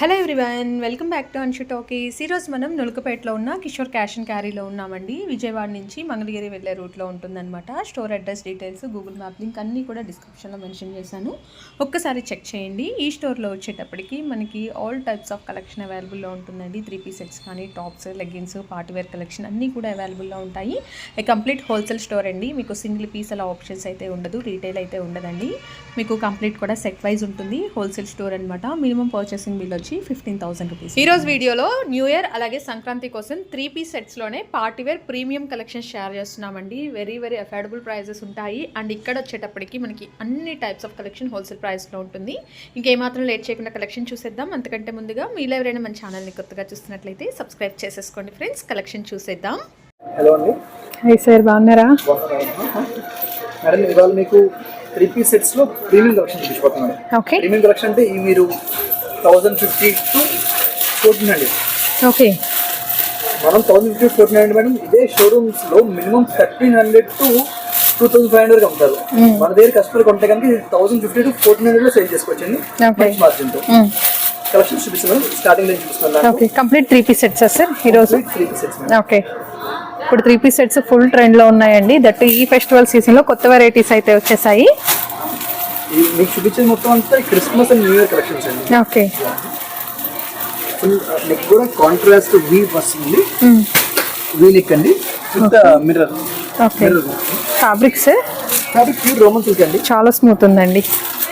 Hello everyone welcome back to Anshu talkies ఈరోజు మనం నులకపేటలో ఉన్న కిషోర్ క్యాష్ అండ్ క్యారీలో ఉన్నామండి. విజయవాడ నుంచి మంగళగిరి వెళ్ళే రూట్లో ఉంటుందన్నమాట. Store address details Google map link అన్నీ కూడా డిస్క్రిప్షన్లో మెన్షన్ చేశాను. ఒక్కసారి చెక్ చేయండి. ఈ స్టోర్లో వచ్చేటప్పటికి మనకి ఆల్ టైప్స్ ఆఫ్ కలెక్షన్ అవైలబుల్లో ఉంటుందండి. త్రీ పీస్ సెట్స్ కానీ tops leggings party wear collection అన్నీ కూడా అవైలబుల్లో ఉంటాయి. కంప్లీట్ హోల్సేల్ స్టోర్ అండి. మీకు సింగిల్ పీస్ అలా ఆప్షన్స్ అయితే ఉండదు రీటైల్ అయితే ఉండదండి. మీకు కంప్లీట్ కూడా సెట్ వైజ్ ఉంటుంది. హోల్సేల్ స్టోర్ అనమాట మినిమం పర్చేసింగ్ బిల్ వచ్చి ఫిఫ్టీన్ థౌసండ్ రూపీస్ ఈ రోజు వీడియోలో న్యూ ఇయర్ అలాగే సంక్రాంతి కోసం three piece సెట్స్లోనే party wear premium collection share చేస్తున్నామండి. వెరీ వెరీ అఫోర్డబుల్ ప్రైజెస్ ఉంటాయి. అండ్ ఇక్కడ వచ్చేటప్పటికి మనకి అన్ని టైప్స్ ఆఫ్ కలెక్షన్ హోల్సేల్ ప్రైస్లో ఉంటుంది. ఇంకేమాత్రం లేట్ చేయకుండా కలెక్షన్ చూసేద్దాం. అంతకంటే ముందుగా మీలో ఎవరైనా మన ఛానల్ని కొత్తగా చూస్తున్నట్లయితే సబ్స్క్రైబ్ చేసేసుకోండి ఫ్రెండ్స్ కలెక్షన్ చూసేద్దాం. హలో అండి. హాయ్ సార్ బాగున్నారా? మేడం ఇవాళ మీకు త్రీ పీస్ సెట్స్లో ప్రీమియం కలెక్షన్ చూపించబోతున్నాను. ఓకే. ప్రీమియం కలెక్షన్ అంటే ఈ మీరు థౌసండ్ ఫిఫ్టీ టు ఫోర్టీన్ అండి ఓకే. మనం థౌసండ్ ఫిఫ్టీ ఫోర్టీన్ అండి మేడం ఇదే షోరూమ్స్లో minimum thirteen hundred to two thousand five hundred అమ్ముతారు. మన దగ్గర కస్టమర్ కొంటే కనుక థౌసండ్ ఫిఫ్టీ టు ఫోర్టీన్ హండ్రెడ్లో సేల్ చేసుకోవచ్చండి. మంచి మార్జిన్తో. కలెక్షన్ చూపిస్తాను స్టార్టింగ్లో చూపిస్తున్నాను ఓకే కంప్లీట్ త్రీ పీస్ సెట్సా సార్ ఈరోజు త్రీ పీస్ సెట్స్ ఓకే. ఇప్పుడు త్రీ పీస్ సెట్స్ ఫుల్ ట్రెండ్లో ఉన్నాయండి. దట్ ఈ ఫెస్టివల్ సీజన్లో కొత్త వెరైటీస్ అయితే వచ్చేసాయి. మీకు చూపించేది మొత్తం అంతా Christmas and new year collections అండి. ఓకే నెక్ కూడా కాంట్రాస్ట్ వీ వస్తుంది. వీ నెక్ అండి. With mirror okay mirror fabrics fabric pure Roman silk అండి. చాలా స్మూత్ ఉందండి.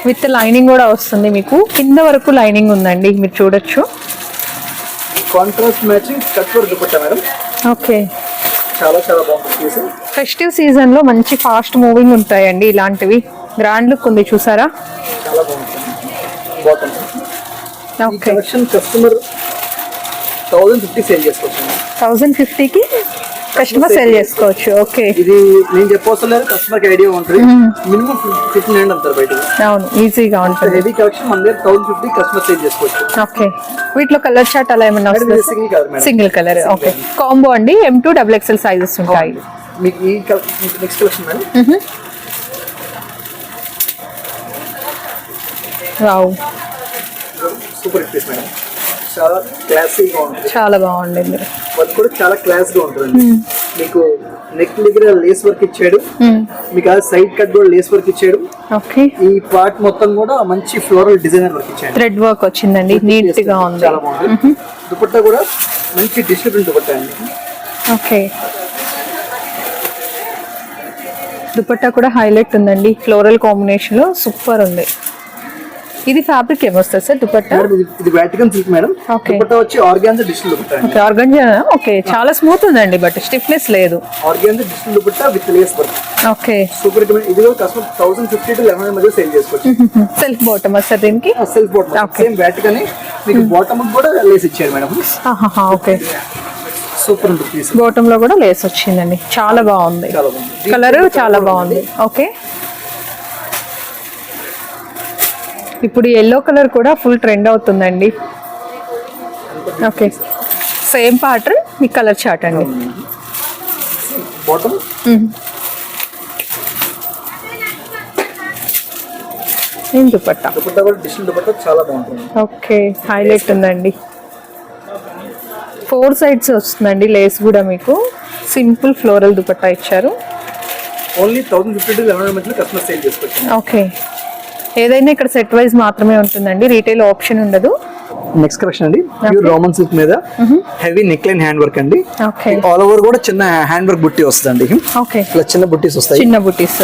విత్ లైనింగ్ కూడా వస్తుంది మీకు. కింద వరకు లైనింగ్ ఉందండి. మీరు చూడొచ్చు. Contrast matching cut work dupatta madam okay చాలా చాలా బాగుంటుంది పీస్ ఫెస్టివ్ సీజన్లో మంచి ఫాస్ట్ మూవింగ్ ఉంటాయండి ఇలాంటివి. గ్రాండ్ లుక్ ఉంది చూసారా? చాలా బాగుంటుంది ఈ collection customer thousand fifty sale చేసుకోవచ్చు. థౌజండ్ ఫిఫ్టీకి కస్టమర్ సెల్ చేసుకోవచ్చు ఓకే ఇది నేను చెప్పవసరం లేదు కస్టమర్కి ఐడియా ఉంటుంది. మినిమం ఫిఫ్టీన్ హండ్రెడ్ అంటారు బయట అవును ఈజీగా ఉంటుంది. హెవీ కలెక్షన్ మన దగ్గర థౌసండ్ ఫిఫ్టీ కస్టమర్ సేల్ చేసుకోవచ్చు. ఓకే వీటిలో కలర్ చార్ట్ అలా ఏమన్నా single colour single colour okay combo అండి M to double XL sizes ఉంటాయి. మీకు ఈ next collection madam wow super piece madam చాలా క్లాసీగా ఉంటుంది. చాలా బాగుండింది వర్క్ కూడా చాలా క్లాస్గా ఉంటుంది మీకు నెక్ దగ్గర లేస్ వర్క్ ఇచ్చాడు. మీకు ఆ సైడ్ కట్ కూడా లేస్ వర్క్ ఇచ్చాడు. ఓకే. ఈ పార్ట్ మొత్తం కూడా మంచి ఫ్లోరల్ డిజైనర్ వర్క్ ఇచ్చాడు. థ్రెడ్ వర్క్ వచ్చిందండి. నీట్గా ఉంది. చాలా బాగుంది. దుపట్టా కూడా మంచి డిస్ట్రిబ్యూట్ దుపట్టా అండి. ఓకే. దుపట్టా కూడా హైలైట్ ఉందండి. ఫ్లోరల్ కాంబినేషన్లో సూపర్ ఉంది. ఇది ఫ్యాబ్రిక్ ఏమొస్తుంది సార్? దుపట్టా? ఇది వాటికన్ సిల్క్ మేడం. దుపట్టా వచ్చి organza digital dupatta okay organza okay చాలా స్మూత్ ఉందండి బట్ స్టిఫ్నెస్ లేదు. Organza digital dupatta with lace work okay super ఇది కూడా customer thousand fifty to eleven మధ్య సేల్ చేసుకోవచ్చు. సెల్ఫ్ బాటమ్ సార్ దీనికి? Self bottom. సేమ్ వాటికన్ మీకు బాటమ్ కూడా లేస్ ఇచ్చాడు మేడం. ఓకే సూపర్ ఉంటుంది బాటమ్లో కూడా లేస్ వచ్చిందండి. చాలా బాగుంది. కలర్ చాలా బాగుంది. ఓకే ఇప్పుడు ఎల్లో కలర్ కూడా ఫుల్ ట్రెండ్ అవుతుందండి. ఓకే సేమ్ ప్యాటర్న్ మీ కలర్ చార్ట్ అండి. దుపట్టా ఓకే హైలైట్ ఉందండి. ఫోర్ సైడ్స్ వస్తుందండి లేస్ కూడా మీకు. సింపుల్ ఫ్లోరల్ దుపట్టా ఇచ్చారు. ఓన్లీ థౌసండ్ ఫిఫ్టీ ఓకే ఏదైనా ఇక్కడ సెట్ వైజ్ మాత్రమే ఉంటుందండి. రీటైల్ ఆప్షన్ ఉండదు. నెక్స్ట్ కలెక్షన్ అండి. ప్యూర్ రోమన్ సిల్క్ మీద heavy neck line hand work అండి. ఓకే ఆల్ ఓవర్ కూడా చిన్న హ్యాండ్ వర్క్ బుట్టి వస్తుందండి. ఓకే ఇట్లా చిన్న బుట్టీస్ వస్తాయి. చిన్న బుటీస్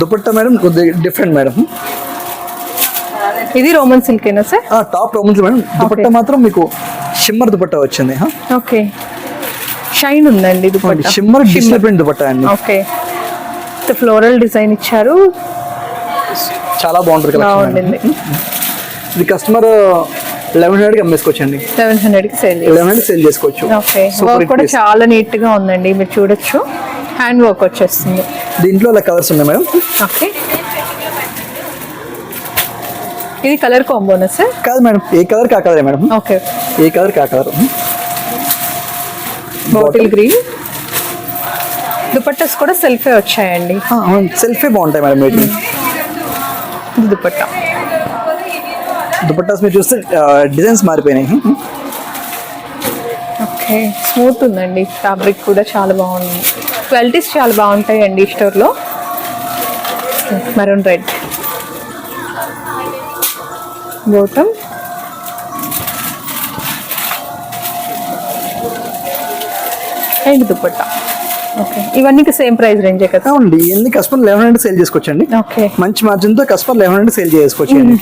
దుపట్టా మేడం కొద్దిగా డిఫరెంట్ మేడం. ఇది Roman సిల్కేనా sir top Roman silk madam. Dupatta మాత్రం మీకు షిమ్మర్ దుపట్టా వచ్చింది. ఓకే షైన్ ఉందండి dupatta. Shimmer digital print dupatta అండి. ఓకే ఫ్లోరల్ డిజైన్ ఇచ్చారు. చాలా బాగుంటుంది. బాగుండింది ఇది కస్టమర్ లెవెన్ హండ్రెడ్కి అమ్మేసుకోవచ్చండి. సెవెన్ హండ్రెడ్కి సేల్ లెవెన్ హండ్రెడ్ సేల్ చేసుకోవచ్చు. ఓకే. వర్క్ కూడా. చాలా నీట్గా ఉందండి. మీరు చూడొచ్చు. హ్యాండ్ వర్క్ వచ్చేస్తుంది. దీంట్లో అలా కలర్స్ ఉన్నాయి మేడం? ఓకే. ఇది కలర్ కాంబోనా సార్? కాదు మేడం ఏ కలర్ కా కలరే మేడం? ఓకే. ఏ కలర్ కా కలర్ బాటిల్ గ్రీన్ దుపట్టాస్ కూడా సెల్ఫే వచ్చాయండి. సెల్ఫీ బాగుంటాయి మేడం వీటిని. ఇది దుపట్టా. దుపట్టాస్ మీరు చూస్తే డిజైన్స్ మారిపోయినాయి. ఓకే స్మూత్ ఉందండి. ఫ్యాబ్రిక్ కూడా చాలా బాగుంది. క్వాలిటీస్ చాలా బాగుంటాయండి ఈ స్టోర్లో. Maroon red. Bottom and dupatta. Okay ఇవన్నీ సేమ్ ప్రైస్ రేంజే కదా? అవునండి. ఇవన్నీ కస్టమర్ లెవెన్ హండ్రెడ్ సేల్ చేసుకోవచ్చండి. ఓకే మంచి మార్జిన్తో కస్టమర్ లెవెన్ హండ్రెడ్ సేల్ చేసుకోవచ్చండి.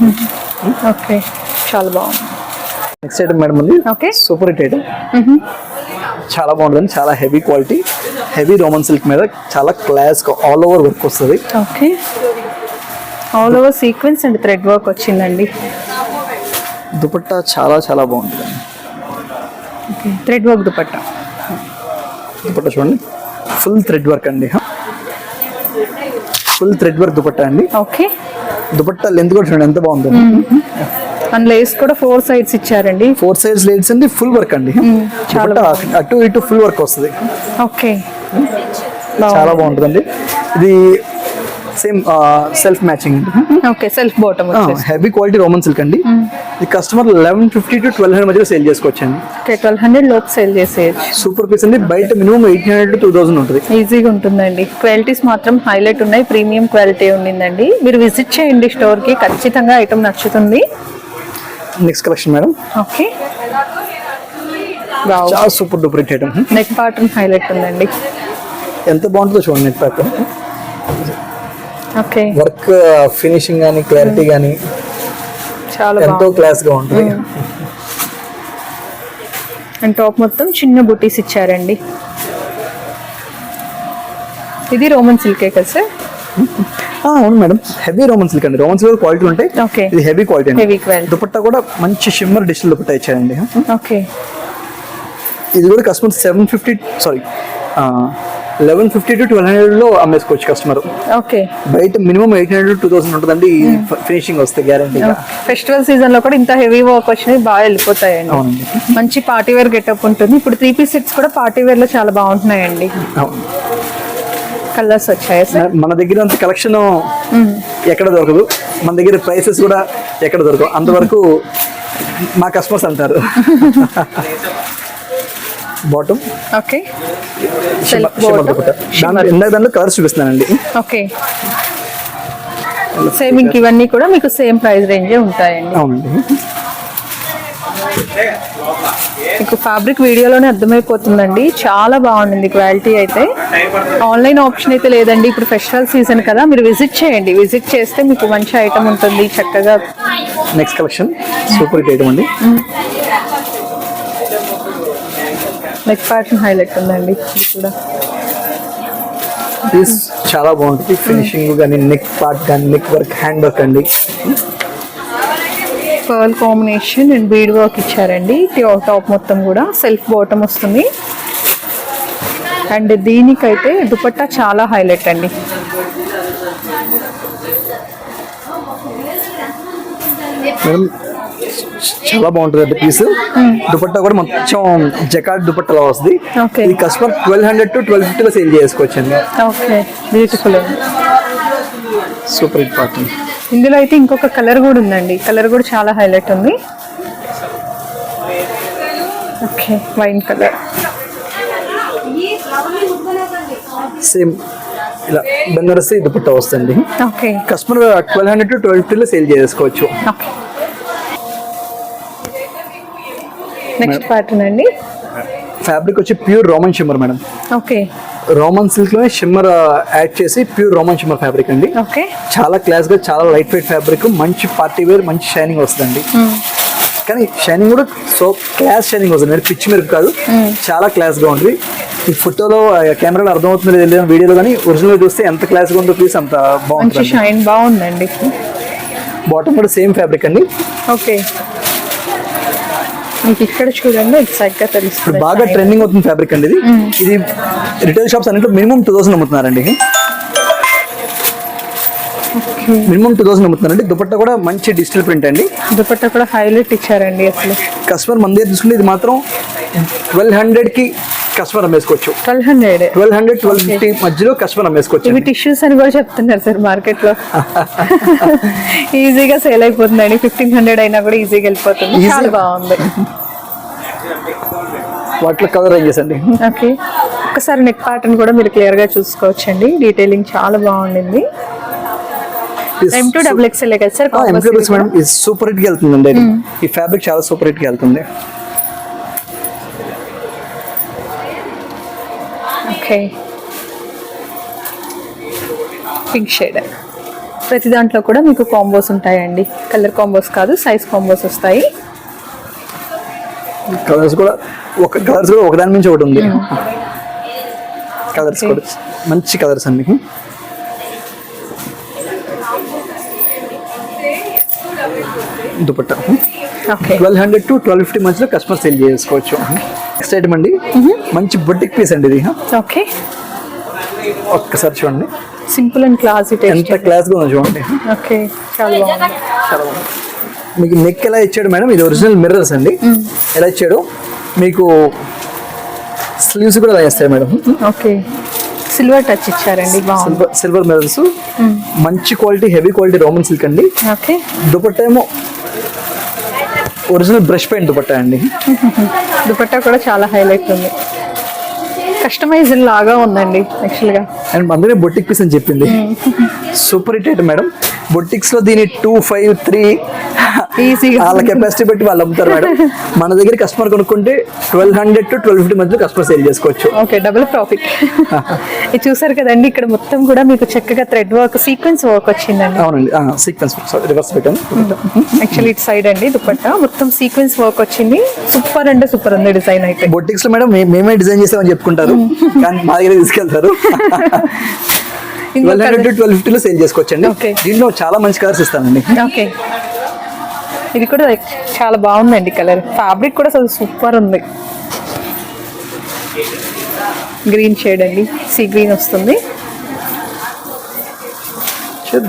ఓకే చాలా బాగుంది. నెక్స్ట్ ఐటమ్ మేడం ఉంది. ఓకే సూపర్ హిట్ ఐటమ్ చాలా బాగుంటుంది చాలా heavy quality heavy Roman silk మీద చాలా క్లాస్ ఆల్ ఓవర్ వర్క్ వస్తుంది. Okay all over sequence and thread work వచ్చిందండి. దుపట్టా చాలా చాలా బాగుంటుంది okay thread work dupatta. Dupatta చూడండి. ఫుల్ థ్రెడ్ వర్క్ అండి. ఫుల్ థ్రెడ్ వర్క్ దుపట్టా అండి. ఓకే. దుపట్టా లెంత్ కూడా చూడండి ఎంత బాగుంది. అండ్ లేస్ కూడా ఫోర్ సైడ్స్ ఇచ్చారండి. ఫోర్ సైడ్స్ లేడ్స్ అండి ఫుల్ వర్క్ అండి. చాలా అటు ఇటు ఫుల్ వర్క్ వస్తుంది. ఓకే. చాలా బాగుంటుందండి. ఇది same self matching okay self bottom heavy quality Roman silk అండి. ఈ customer eleven fifty to twelve hundred మధ్యలో సేల్ చేసుకోవచ్చండి. ఓకే ట్వెల్వ్ హండ్రెడ్ లోపు సేల్ చేసేయచ్చు. సూపర్ పీస్ అండి. బయట minimum eight hundred to two thousand ఉంటుంది. ఈజీగా ఉంటుందండి. క్వాలిటీస్ మాత్రం హైలైట్ ఉన్నాయి. ప్రీమియం క్వాలిటీ ఉండిందండి. మీరు విజిట్ చేయండి స్టోర్కి ఖచ్చితంగా ఐటమ్ నచ్చుతుంది. Next collection madam okay. చాలా super duper hit item neck pattern highlight ఉందండి. ఎంత బాగుంటుందో చూడండి ప్యాక్ ఓకే వర్క్ ఫినిషింగ్ కానీ క్లారిటీ కానీ చాలా ఎంతో క్లాస్గా ఉంటుంది. అండ్ టాప్ మొత్తం చిన్న బుటీస్ ఇచ్చారండి. ఇది రోమన్ సిల్కే కదా సార్? ఆ, అవును మేడం. హెవీ రోమన్ సిల్క్ అండి. రోమన్ సిల్క్ క్వాలిటీ ఉంటాయి. ఓకే. ఇది హెవీ క్వాలిటీ అండి. హెవీ క్వాలిటీ దుపట్టా కూడా మంచి షిమ్మర్ డిజిటల్ దుపట్టా ఇచ్చారండి. ఓకే. ఇది కూడా customer seven fifty sorry eleven fifty to twelve హండ్రెడ్లో అమ్మేసుకోవచ్చు కస్టమర్ ఓకే. బయట minimum eight hundred two thousand ఉంటుందండి ఫినిషింగ్ వస్తే గ్యారంటీగా ఫెస్టివల్ సీజన్లో కూడా ఇంత హెవీ వర్క్ వచ్చినవి బాగా వెళ్ళిపోతాయండి. మంచి పార్టీ వేర్ గెటప్ ఉంటుంది. ఇప్పుడు త్రీ పీస్ సెట్స్ కూడా పార్టీ వేర్లో చాలా బాగుంటున్నాయండి. కలర్స్ వచ్చాయి మన దగ్గర అంత కలెక్షన్ ఎక్కడ దొరకదు. మన దగ్గర ప్రైసెస్ కూడా ఎక్కడ దొరకవు. అంతవరకు మా కస్టమర్స్ అంటారు. బాటమ్ ఓకే ఇందాక దాంట్లో కలర్స్ చూపిస్తున్నానండి. ఓకే సేమ్ ఇంక ఇవన్నీ కూడా మీకు సేమ్ ప్రైస్ రేంజే ఉంటాయండి. అవునండి. మీకు ఫ్యాబ్రిక్ వీడియోలోనే అర్థమైపోతుందండి. చాలా బాగుంది క్వాలిటీ అయితే. ఆన్లైన్ ఆప్షన్ అయితే లేదండి. ఇప్పుడు ఫెస్టివల్ సీజన్ కదా మీరు విజిట్ చేయండి. విజిట్ చేస్తే మీకు మంచి ఐటమ్ ఉంటుంది చక్కగా. నెక్స్ట్ కలెక్షన్ సూపర్ ఐటమ్ అండి. నెక్ ప్యాటర్న్ హైలైట్ ఉందండి. ఇది కూడా. పీస్ చాలా బాగుంటుంది. ఫినిషింగ్ కానీ నెక్ పార్ట్ కానీ నెక్ వర్క్ హ్యాండ్ వర్క్ అండి. Pearl combination and bead work ఇచ్చారండి. టాప్ మొత్తం కూడా. సెల్ఫ్ బాటమ్ వస్తుంది. అండ్ దీనికైతే దుపట్టా చాలా హైలైట్ అండి. మేడం చాలా బాగుంటుంది అండి పీస్. దుపట్టా కూడా మొత్తం జకాట్ దుపట్టాలో వస్తుంది. ఓకే. ఇది customer twelve hundred to twelve ఫిఫ్టీలో సేల్ చేసుకోవచ్చు అండి okay. Beautiful super hit part ఇందులో అయితే ఇంకొక కలర్ కూడా ఉందండి. కలర్ కూడా చాలా హైలైట్ ఉంది. ఓకే. వైన్ కలర్ సేమ్ ఇలా బెంగరసి దుపట్టా వస్తుంది. Okay. Customer twelve hundred to twelve ఫిఫ్టీలో సేల్ చేసుకోవచ్చు. ఓకే. నెక్స్ట్ ప్యాటర్న్ అండి. ఫ్యాబ్రిక్ వచ్చి pure Roman shimmer madam okay Roman సిల్క్లోనే shimmer add చేసి ప్యూర్ రోమన్ షిమ్మర్ ఫ్యాబ్రిక్ అండి. ఓకే చాలా క్లాస్గా చాలా లైట్ వెయిట్ ఫ్యాబ్రిక్ మంచి పార్టీ వేర్ మంచి షైనింగ్ వస్తుందండి. కానీ షైనింగ్ కూడా సో క్లాస్ షైనింగ్ వస్తుంది. అంటే పిచ్ మెరుపు కాదు. చాలా క్లాస్గా ఉంటుంది ఈ ఫోటోలో కెమెరాలో అర్థమవుతుందో తెలియదు వీడియోలో కానీ ఒరిజినల్ చూస్తే ఎంత క్లాస్గా ఉందో పీస్ అంత బాగుంటుంది షైన్ బాగుందండి. బాటమ్ కూడా సేమ్ ఫ్యాబ్రిక్ అండి. ఓకే మీకు ఇక్కడ చూడండి ఎగ్జాక్ట్గా తెలుస్తుంది. బాగా ట్రెండింగ్ అవుతుంది ఫ్యాబ్రిక్ అండి ఇది. ఇది రిటైల్ షాప్స్ అన్నింటిలో మినిమం టూ థౌసండ్ అమ్ముతున్నారండి మినిమం టూ థౌసండ్ అమ్ముతున్నారండి. దుపట్టా కూడా మంచి డిజిటల్ ప్రింట్ అండి. దుపట్టా కూడా హైలైట్ ఇచ్చారండి అసలు. కస్టమర్ మన దగ్గర తీసుకుంటే ఇది మాత్రం ట్వెల్వ్ హండ్రెడ్కి customer అమ్మేసుకోవచ్చు twelve hundred twelve hundred twelve fifty మధ్యలో కస్టమర్ అమ్మేసుకోవచ్చు ఇవి టిష్యూస్ అని కూడా చెప్తున్నారు సార్ మార్కెట్లో ఈజీగా సేల్ అయిపోతుందండి. ఫిఫ్టీన్ హండ్రెడ్ అయినా కూడా ఈజీగా వెళ్ళిపోతుంది. చాలా బాగుంది. వాటిలో కలర్ రేంజెస్ అండి. ఓకే ఒకసారి నెక్ ప్యాటర్న్ కూడా మీరు క్లియర్గా చూసుకోవచ్చండి. డీటెయిలింగ్ చాలా బాగుండింది. సూపర్ హిట్కి వెళ్తుందండి. ఇది. ఈ ఫ్యాబ్రిక్ చాలా సూపర్ హిట్కి వెళ్తుంది. ఓకే. పింక్ షేడ్ ప్రతి దాంట్లో కూడా మీకు కాంబోస్ ఉంటాయండి. కలర్ కాంబోస్ కాదు సైజ్ కాంబోస్ వస్తాయి. కలర్స్ కూడా ఒక కలర్స్ కూడా ఒకదాని నుంచి ఒకటి ఉంది. Colours Okay. కూడా. మంచి కలర్స్ అండి. Dupatta. Twelve hundred to twelve fifty మధ్యలో కస్టమర్ సేల్ చేసుకోవచ్చు. నెక్స్ట్ ఐటమ్ అండి మంచి బొట్టిక్ పీస్ అండి ఇది. ఓకే ఒక్కసారి చూడండి. సింపుల్ అండ్ క్లాసీ ఎంత టేస్ట్ క్లాస్గా ఉందో చూడండి. ఓకే చాలా బాగుంది. చాలా బాగుంది. మీకు నెక్ ఎలా ఇచ్చాడు మేడం? ఇది ఒరిజినల్ మిర్రర్స్ అండి. ఎలా ఇచ్చాడు? మీకు స్లీవ్స్ కూడా ఎలా ఇస్తాయి మేడం? ఓకే సిల్వర్ టచ్ ఇచ్చారండి. సిల్వర్ సిల్వర్ మిర్రర్స్ మంచి quality heavy quality Roman silk అండి. ఓకే దుపట్టా ఏమో ఒరిజినల్ బ్రష్ పెయింట్ దుపట్టా అండి? దుపట్టా కూడా చాలా హైలైట్ ఉంది. కస్టమైజ్ లాగా ఉందండి యాక్చువల్గా అండ్ అందుకే బొట్టిక్ పీస్ అని చెప్పింది. Super hit madam. బొట్టిక్స్లో దీని టూ ఫైవ్ త్రీ వాళ్ళ కెపాసిటీ బట్టి వాళ్ళు అమ్ముతారు మేడం. మన దగ్గర కస్టమర్ కొనుక్కుంటే twelve hundred to twelve fifty మధ్య కస్టమర్ సేల్ చేసుకోవచ్చు. ఓకే డబుల్ ప్రాఫిట్ ఇది చూసారు కదండి ఇక్కడ మొత్తం కూడా మీకు చక్కగా థ్రెడ్ వర్క్ సీక్వెన్స్ వర్క్ వచ్చిందండి. అవునండి. సీక్వెన్స్ రివర్స్ పెట్టాను. యాక్చువల్లీ ఇటు సైడ్ అండి దుపట్టా మొత్తం సీక్వెన్స్ వర్క్ వచ్చింది. సూపర్ అంటే సూపర్ ఉంది డిజైన్ అయితే. బొట్టిక్స్లో మేడం మేమే డిజైన్ చేసామని చెప్పుకుంటారు. కానీ మా దగ్గర తీసుకెళ్తారు. ట్వెల్వ్ హండ్రెడ్ టు ట్వెల్వ్ ఫిఫ్టీలో సేల్ చేసుకోవచ్చండి. దీంట్లో చాలా మంచి కలర్స్ ఇస్తానండి. ఓకే ఇది కూడా చాలా బాగుందండి కలర్ ఫ్యాబ్రిక్ కూడా అసలు సూపర్ ఉంది. గ్రీన్ షేడ్ అండి. సీ గ్రీన్ వస్తుంది.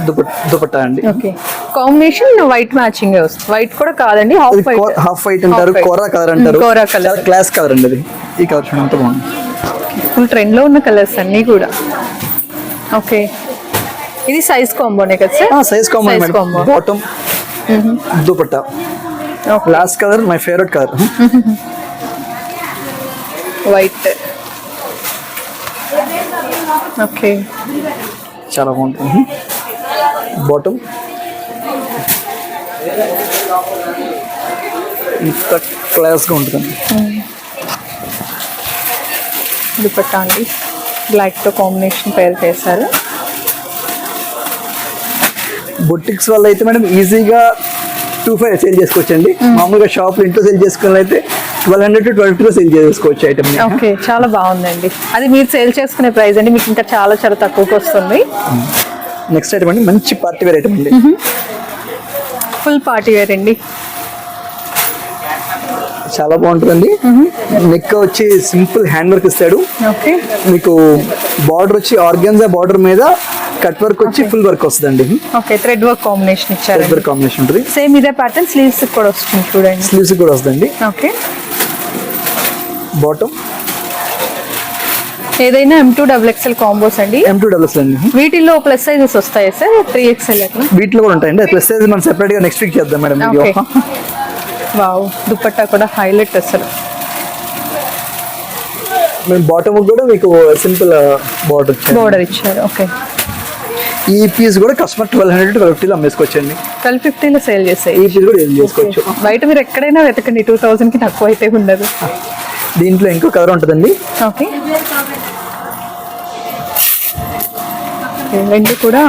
దుపట్ దుపట్టా అండి. ఓకే కాంబినేషన్ వైట్ మ్యాచింగ్ వస్తుంది. వైట్ కూడా కాదండి హాఫ్ వైట్ హాఫ్ వైట్ అంటారు. కోరా కలర్ అంటారు. కోరా. చాలా క్లాస్ కలర్ అండి ఈ కలర్ చూడండి ఎంత బాగుంది. ఫుల్ ట్రెండ్లో ఉన్న కలర్స్ అన్ని కూడా. ఓకే. ఇది సైజ్ కాంబోనే కదా sir size combo madam. Bottom dupatta last colour my favourite colour white okay చాలా బాగుంటుంది. బాటమ్ ఇంత క్లాస్గా ఉంటుందండి. దుపట్టా అండి. బ్లాక్తో కాంబినేషన్ పేరు చేశారు. బొటిక్స్ వల్ల అయితే మేడం ఈజీగా టూ ఫైవ్ సేల్ చేసుకోవచ్చండి. మామూలుగా షాప్ ఇంట్లో సేల్ చేసుకుని అయితే ట్వెల్వ్ హండ్రెడ్ టు ట్వెల్వ్ ఫిఫ్టీలో సేల్ చేసుకోవచ్చు ఐటమ్ ఓకే చాలా బాగుందండి. అది మీరు సేల్ చేసుకునే ప్రైస్ అండి మీకు ఇంకా చాలా చాలా తక్కువకి వస్తుంది. నెక్స్ట్ ఐటమ్ అండి మంచి పార్టీ వేర్ ఐటమ్ అండి. ఫుల్ పార్టీ వేర్ అండి. చాలా బాగుంటుందండి. నెక్ వచ్చి సింపుల్ హ్యాండ్ వర్క్ ఇస్తాడు. ఓకే. మీకు బార్డర్ వచ్చి ఆర్గాన్జా బార్డర్ మీద కట్ వర్క్ వచ్చి ఫుల్ వర్క్ వస్తుందండి. ఓకే థ్రెడ్ వర్క్ కాంబినేషన్ ఇచ్చారండి వర్క్ కాంబినేషన్ ఉంటుంది. సేమ్ ఇదే ప్యాటర్న్ స్లీవ్స్ కూడా వస్తుంది చూడండి. స్లీవ్స్ కూడా వస్తుందండి. ఓకే. బాటమ్ ఏదైనా M two double XL combos అండి. ఎం టూ డబల్స్ అండి. వీటిల్లో ప్లస్ సైజెస్ వస్తాయి సార్? త్రీ ఎక్స్ఎల్ వీటిలో కూడా ఉంటాయండి. ప్లస్ సైజ్ మనం సెపరేట్గా నెక్స్ట్ వీక్ చేద్దాం మేడం. వావ్ దుపట్టా కూడా హైలైట్ అసలు. మేము బాటమ్ కూడా మీకు సింపుల్ బార్డర్ బోర్డర్ ఇచ్చారు ఓకే. ఈ పీస్ కూడా కస్టమర్ ట్వెల్వ్ హండ్రెడ్ ట్వెల్వ్ ఫిఫ్టీలో అమ్మేసుకోవచ్చండి. ట్వెల్వ్ ఫిఫ్టీలో సేల్ చేసాయి ఈ పీస్ కూడా యూజ్ చేసుకోవచ్చు. బయట మీరు ఎక్కడైనా వెతకండి టూ థౌసండ్కి తక్కువ అయితే ఉండదు. దీంట్లో ఇంకో కలర్ ఉంటుందండి. ఓకే. ఓకే, రెండు కూడా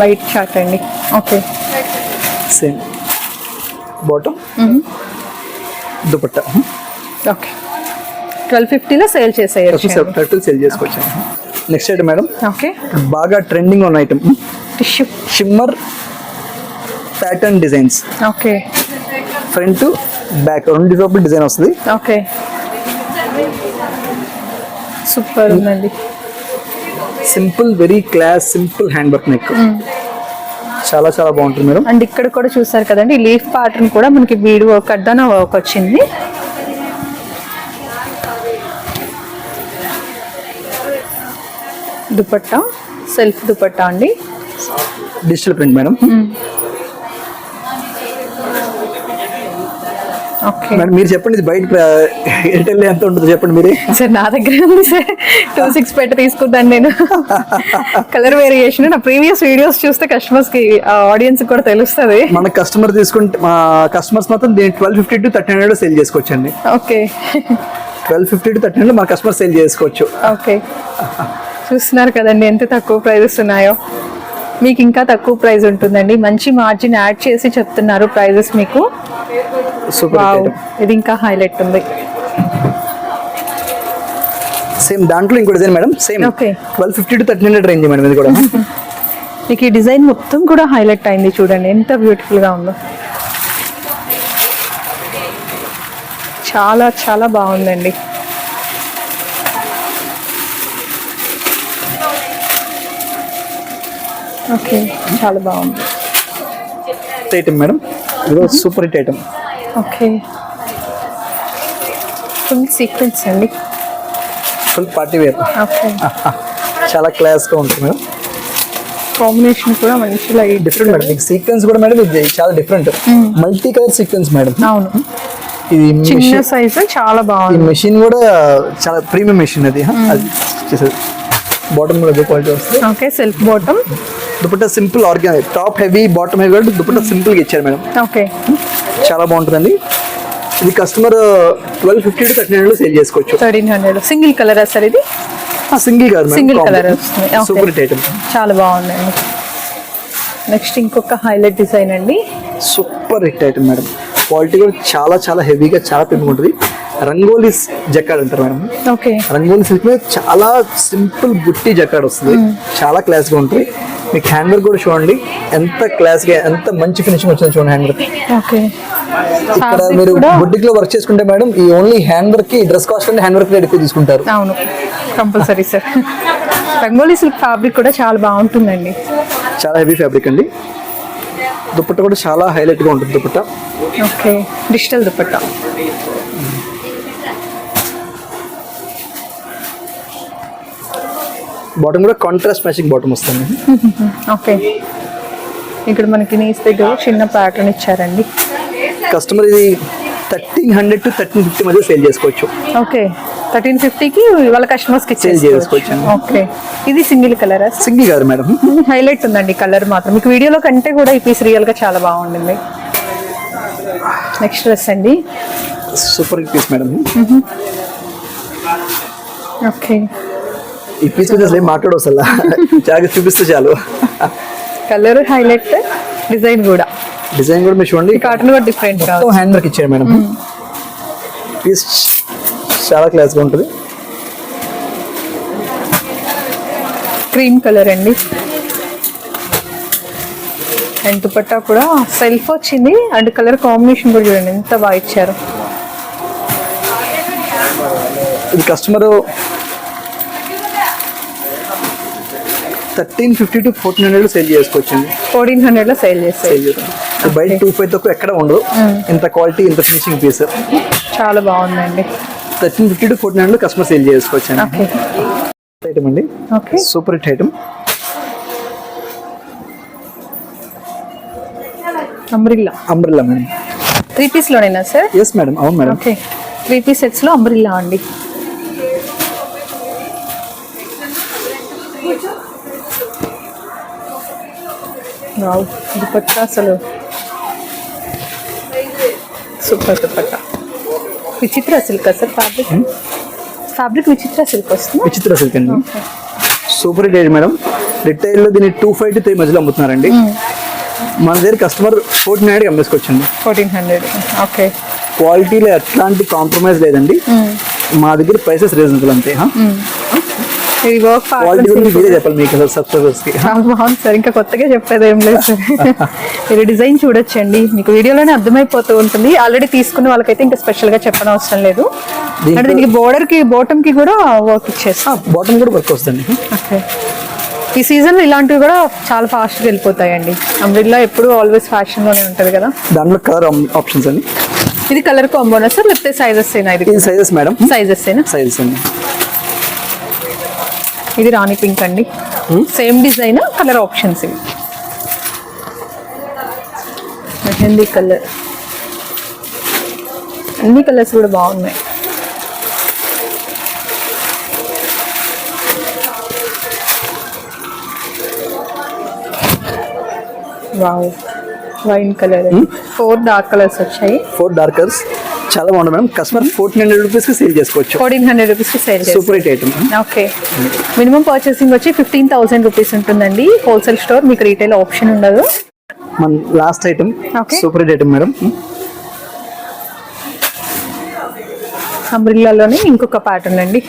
వైట్ చార్ట్ అండి. Okay. Same bottom dupatta okay twelve ఫిఫ్టీలో సేల్ చేసేయచ్చు. సేల్ చేసుకోవచ్చు నెక్స్ట్ ఐటమ్ మేడం ఓకే బాగా ట్రెండింగ్ ఉన్న item tissue shimmer pattern designs okay front back రెండు వైపు డిజైన్ వస్తుంది. ఓకే సూపర్ ఉందండి. Simple very class simple hand work neck చాలా చాలా బాగుంటుంది మేడం. అండ్ ఇక్కడ కూడా చూసారు కదండి లీఫ్ ప్యాటర్న్ కూడా మనకి వీడి కడ్డాన వర్క్ వచ్చింది. దుపట్టా సెల్ఫ్ దుపట్టా అండి. Digital print madam. మీరు చెప్పండి ఇది బయట ఎయిర్టెల్ ఎంత ఉంటుందో చెప్పండి మీరే. సార్ నా దగ్గర ఉంది సార్. టూ సిక్స్ పెట్టి తీసుకుంటాను నేను. కలర్ వేరియేషన్ నా ప్రీవియస్ వీడియోస్ చూస్తే కస్టమర్స్కి ఆడియన్స్ కూడా తెలుస్తుంది. మన కస్టమర్ తీసుకుంటే మా కస్టమర్స్ మాత్రం దీన్ని twelve fifty to thirteen hundred sale చేసుకోవచ్చు అండి okay twelve fifty to thirteen hundred మా కస్టమర్ సేల్ చేసుకోవచ్చు. ఓకే చూస్తున్నారు కదండి ఎంత తక్కువ ప్రైజెస్ ఉన్నాయో. మీకు ఇంకా తక్కువ ప్రైస్ ఉంటుందండి. మంచి మార్జిన్ యాడ్ చేసి చెప్తున్నారు ప్రైజెస్ మీకు. సూపర్ ఇది ఇంకా హైలైట్ ఉంది. సేమ్ దాంట్లో ఇంకో design madam? Same Okay. Twelve fifty to thirteen hundred range madam ఇది కూడా. మీకు ఈ డిజైన్ మొత్తం కూడా హైలైట్ అయింది చూడండి. ఎంత బ్యూటిఫుల్గా ఉందో. చాలా చాలా బాగుందండి. ఓకే చాలా బాగుంది. Item madam. ఇది super hit item okay. Full sequence అండి. Full party wear okay. చాలా క్లాస్గా ఉంటుంది మేడం. కాంబినేషన్ కూడా మంచి లైట్ డిఫరెంట్ మేడం మీకు సీక్వెన్స్ కూడా మేడం ఇది చాలా different multi colour sequence madam అవును. ఇది చిన్న సైజ్ చాలా ఈ బాగుంది. మెషిన్ కూడా చాలా ప్రీమియం మెషిన్ అది huh? అది బాటమ్ కూడా క్వాలిటీ వస్తుంది. Okay self bottom dupatta simple organic top heavy bottom heavy కూడా దుపట్టా సింపుల్గా ఇచ్చారు మేడం. ఓకే. చాలా బాగుంటుందండి. ఇది customer twelve fifty to thirty hundred sale చేసుకోవచ్చు. Thirteen hundred. Single colour sir ఇది? సింగిల్ కాదు Single colour వస్తుంది. Super hit item. చాలా బాగుందండి. నెక్స్ట్ ఇంకొక హైలైట్ డిజైన్ అండి. Super hit item madam. Quality కూడా చాలా చాలా హెవీగా చాలా పెద్దగా ఉంటుంది. రంగోలీ జక్కాడ్ అంటారు మేడం. ఓకే. రంగోలీ సిల్క్ మీద చాలా సింపుల్ బుట్టి జక్కాడ్ వస్తుంది. చాలా క్లాస్గా ఉంటుంది. మీకు హ్యాండ్ వర్క్ కూడా చూడండి. ఎంత క్లాస్గా ఎంత మంచి ఫినిషింగ్ వచ్చిందో చూడండి హ్యాండ్ వర్క్. ఓకే. ఇక్కడ మీరు బుట్టిక్లో వర్క్ చేసుకుంటే మేడం ఈ ఓన్లీ హ్యాండ్ వర్క్కి డ్రెస్ కాస్ట్ అంటే హ్యాండ్ వర్క్ రేట్ ఎక్కువ తీసుకుంటారు. అవును. Compulsory sir. Rangoli silk fabric కూడా చాలా బాగుంటుందండి. చాలా హెవీ ఫ్యాబ్రిక్ అండి. దుపట్టా కూడా చాలా హైలైట్గా ఉంటుంది dupatta okay. Digital dupatta bottom కూడా కాంట్రాస్ట్ మ్యాచింగ్ బాటమ్ వస్తుంది. ఓకే. ఇక్కడ మనకి నీస్ దగ్గర చిన్న ప్యాటర్న్ ఇచ్చారండి. కస్టమర్ ఇది thirteen hundred to thirteen fifty మధ్య సేల్ చేసుకోవచ్చు. ఓకే. థర్టీన్ ఫిఫ్టీకి వాళ్ళ కస్టమర్స్కి Sale ఇచ్చేసుకోవచ్చు. చేసుకోవచ్చండి. ఓకే. ఇది సింగిల్ కలరా సింగిల్ కాదు మేడం హైలైట్ ఉందండి కలర్ మాత్రం. మీకు వీడియోలో కంటే కూడా ఈ పీస్ రియల్గా చాలా బాగుండింది నెక్స్ట్ డ్రెస్ అండి. Super piece madam okay. ఈ పీస్ అసలు ఏం మాట్లాడు అసలు. జాగ్రత్త చూపిస్తే చాలు. కలర్ హైలైట్ డిజైన్ కూడా. డిజైన్ కూడా మీరు చూడండి. కాటన్ కూడా డిఫరెంట్ మొత్తం హ్యాండ్ వర్క్ ఇచ్చారు మేడం. పీస్ చాలా క్లాస్గా ఉంటుంది. క్రీమ్ కలర్ అండి. అండ్ దుపట్టా కూడా సెల్ఫ్ వచ్చింది. అండ్ కలర్ కాంబినేషన్ కూడా చూడండి ఎంత బాగా ఇచ్చారు. ఇది customer thirteen fifty to fourteen hundred sale చేసుకోవచ్చండి. ఫోర్టీన్ హండ్రెడ్లో సేల్ చేస్తారు చేస్తాం బయట టూ ఫైవ్ తక్కువ ఎక్కడ ఉండదు ఇంత క్వాలిటీ ఇంత ఫినిషింగ్ పీస్. చాలా బాగుందండి. Thirteen fifty to fourteen hundred customer sale చేసుకోవచ్చు అండి ఓకే ఐటమ్ అండి. Okay. Super hit item umbrella. Umbrella madam. Three piece లోనేనా sir yes madam. అవును మేడం. ఓకే. త్రీ పీస్ సెట్స్లో అంబ్రిల్లా అండి. వావ్ దుపట్టా అసలు. Super dupatta. Vichitra silk sir fabric fabric Vichitra silk వస్తుంది? Vichitra silk అండి. Super hit madam. రిటైల్లో దీన్ని two five to three మధ్యలో అమ్ముతున్నారండి. మన దగ్గర కస్టమర్ ఫోర్టీన్ హండ్రెడ్కి అమ్మేసుకోవచ్చండి. ఫోర్టీన్ హండ్రెడ్ ఓకే క్వాలిటీలో ఎట్లాంటి కాంప్రమైజ్ లేదండి. మా దగ్గర ప్రైసెస్ రీజనబుల్ అంతే? ఇది వర్క్ క్వాలిటీ గురించి మీరే చెప్పాలి మీకు అసలు సార్ ఇంకా కొత్తగా చెప్పేది ఏం లేదు సార్ మీరు డిజైన్ చూడొచ్చండి. మీకు వీడియోలోనే అర్థమైపోతూ ఉంటుంది. ఆల్రెడీ తీసుకున్న వాళ్ళకైతే ఇంకా స్పెషల్గా చెప్పనవసరం అవసరం లేదు అంటే దీనికి బోర్డర్కి బాటమ్కి కూడా వర్క్ ఇచ్చేస్తాం. బాటమ్ కూడా వర్క్ వస్తుంది. ఓకే ఈ సీజన్ ఇలాంటివి కూడా చాలా ఫాస్ట్గా వెళ్ళిపోతాయండి. అంబ్రిల్లా ఎప్పుడు ఆల్వేస్ ఫ్యాషన్లోనే ఉంటది కదా. దాంట్లో కలర్ ఆప్షన్స్ అండి. ఇది కలర్ కాంబోనా సార్ లేకపోతే సైజెస్ ఏనా ఇది? ఇది సైజెస్ మేడం సైజెస్ ఏనా? సైజెస్ అండి. ఇది రాణి పింక్ అండి. సేమ్ డిజైన్ కలర్ ఆప్షన్స్ ఇవి. మెహందీ కలర్ అన్ని కలర్స్ కూడా బాగున్నాయి. Wow wine colour four dark colours వచ్చాయి. ఫోర్ డార్కర్స్ చాలా బాగుంటుంది మేడం. కస్టమర్ ఫోర్టీన్ హండ్రెడ్ రూపీస్కి సేల్ చేసుకోవచ్చు. ఫోర్టీన్ హండ్రెడ్ రూపీస్కి సేల్ చేస్తారు super hit item okay minimum purchasing వచ్చి ఫిఫ్టీన్ థౌసండ్ రూపీస్ ఉంటుందండి. హోల్సేల్ స్టోర్ మీకు రీటైల్ ఆప్షన్ ఉండదు. మన last item. Super hit item madam. అంబ్రిల్లాలోనే ఇంకొక ప్యాటర్న్ అండి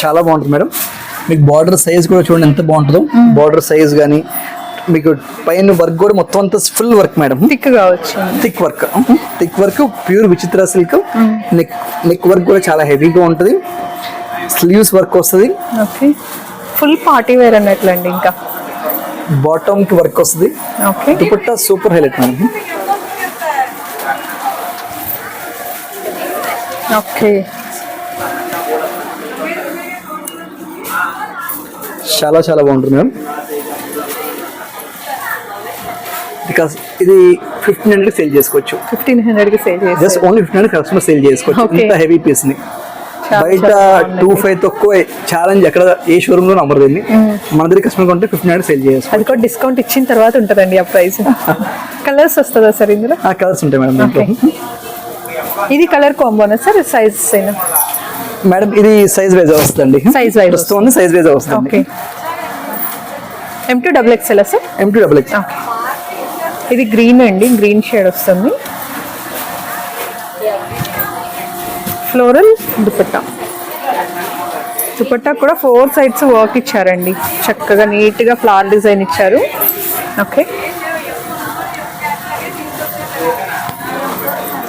చాలా బాగుంటుంది మేడం. మీకు బార్డర్ సైజ్ కూడా చూడండి ఎంత బాగుంటుందో. బార్డర్ సైజ్ కానీ మీకు పైన వర్క్ కూడా మొత్తం అంతా ఫుల్ వర్క్ మేడం థిక్గా వచ్చింది thick work thick work pure Vichitra silk neck neck work కూడా చాలా హెవీగా ఉంటుంది. స్లీవ్స్ వర్క్ వస్తుంది. ఓకే ఫుల్ పార్టీ వేర్ అన్నట్లండి ఇంకా. బాటమ్కి వర్క్ వస్తుంది. Okay dupatta super highlight madam okay చాలా చాలా బాగుంటుంది మేడం బికాస్ ఇది ఫిఫ్టీన్ హండ్రెడ్ సేల్ చేసుకోవచ్చు. ఫిఫ్టీన్ హండ్రెడ్కి సేల్ జస్ట్ చేసి only fifteen hundred customer sale చేసుకోవచ్చు. ఇంత హెవీ పీస్ని. బయట. టూ ఫైవ్ తక్కువ. ఛాలెంజ్ ఎక్కడ? ఏ షోరూమ్లో అమ్మరు దీన్ని. మన దగ్గర కస్టమర్ కొంటే ఫిఫ్టీన్ హండ్రెడ్ సేల్ చేసుకోవచ్చు. అది కూడా డిస్కౌంట్ ఇచ్చిన తర్వాత ఉంటుందండి ఆ ప్రైస్ కలర్స్ వస్తుందా సార్ ఇందులో? ఆ కలర్స్ ఉంటాయి మేడం దీంట్లో. ఇది కలర్ కాంబోనా సార్ సైజ్ మేడం ఇది సైజ్ వైజ్ వస్తుందండి. Size wise వస్తుంది సైజ్ వైజ్ వస్తుంది okay M two double XL sir? Empty double X okay ఇది గ్రీన్ అండి గ్రీన్ షేడ్ వస్తుంది. ఫ్లోరల్ దుపట్టా. దుపట్టా కూడా ఫోర్ సైడ్స్ వర్క్ ఇచ్చారండి. చక్కగా నీట్గా ఫ్లవర్ డిజైన్ ఇచ్చారు. ఓకే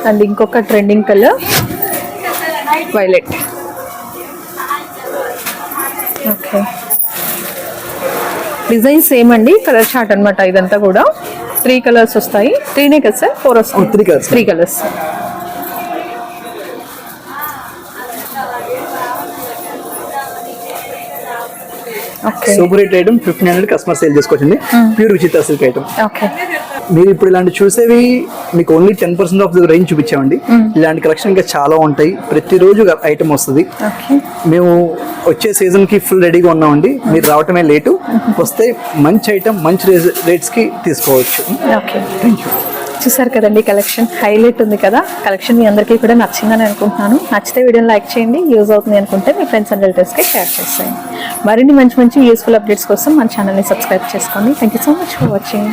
అండ్ ఇంకొక trending colour violet okay design same అండి కలర్ షార్ట్ అనమాట ఇదంతా కూడా. త్రీ కలర్స్ వస్తాయి. త్రీనే కదా సార్? ఫోర్ వస్తాయి. Three colours. Three colours. Super hit item fifteen hundred customer sale చేసుకోవచ్చండి. Pure Vichitra silk item okay. మీరు ఇప్పుడు ఇలాంటి చూసేవి మీకు only ten percent off the range చూపించామండి. ఇలాంటి కలెక్షన్ ఇంకా చాలా ఉంటాయి. ప్రతిరోజు ఐటమ్ వస్తుంది. ఓకే. మేము వచ్చే సీజన్కి ఫుల్ రెడీగా ఉన్నామండి. మీరు రావటమే లేటు. వస్తే మంచి ఐటమ్ మంచి రేట్స్కి తీసుకోవచ్చు. ఓకే. థ్యాంక్ యూ చూసారు కదండి కలెక్షన్ హైలైట్ ఉంది కదా. కలెక్షన్ మీ అందరికీ కూడా నచ్చిందని అనుకుంటున్నాను. నచ్చితే వీడియోని లైక్ చేయండి. యూజ్ అవుతుంది అనుకుంటే మీ ఫ్రెండ్స్ అండ్ రిలేటివ్స్కి షేర్ చేసేయండి. మరిన్ని మంచి మంచి యూస్ఫుల్ అప్డేట్స్ కోసం మన ఛానల్ని సబ్స్క్రైబ్ చేసుకోండి. Thank you so much for watching